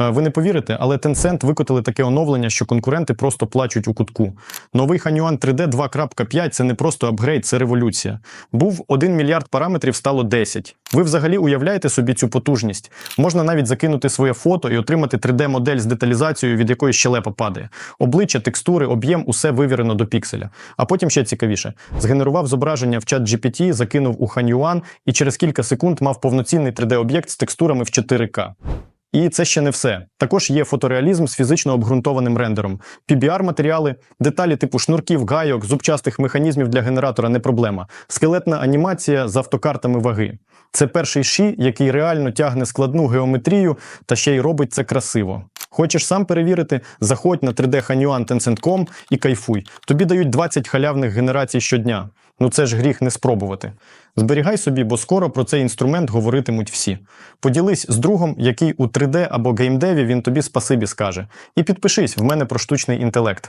Е, Ви не повірите, але Tencent викотили таке оновлення, що конкуренти просто плачуть у кутку. Новий Hanyuan 3D 2.5 це не просто апгрейд, це революція. Був 1 мільярд параметрів, стало 10. Ви взагалі уявляєте собі цю потужність? Можна навіть закинути своє фото і отримати 3D-модель з деталізацією, від якої щелепа падає. Обличчя, текстури, об'єм усе вивірено до пікселя. А потім ще цікавіше: згенерував зображення в чат GPT, закинув у Hanyuan і через кілька секунд мав повноцінний 3D-об'єкт з текстурами в 4К. І це ще не все. Також є фотореалізм з фізично обґрунтованим рендером. PBR-матеріали, деталі типу шнурків, гайок, зубчастих механізмів для генератора не проблема. Скелетна анімація з автокартами ваги. Це перший ші, який реально тягне складну геометрію та ще й робить це красиво. Хочеш сам перевірити? Заходь на 3D Hanyuan Tencent.com і кайфуй. Тобі дають 20 халявних генерацій щодня. Ну це ж гріх не спробувати. Зберігай собі, бо скоро про цей інструмент говоритимуть всі. Поділись з другом, який у 3D або геймдеві він тобі спасибі скаже. І підпишись в мене про штучний інтелект.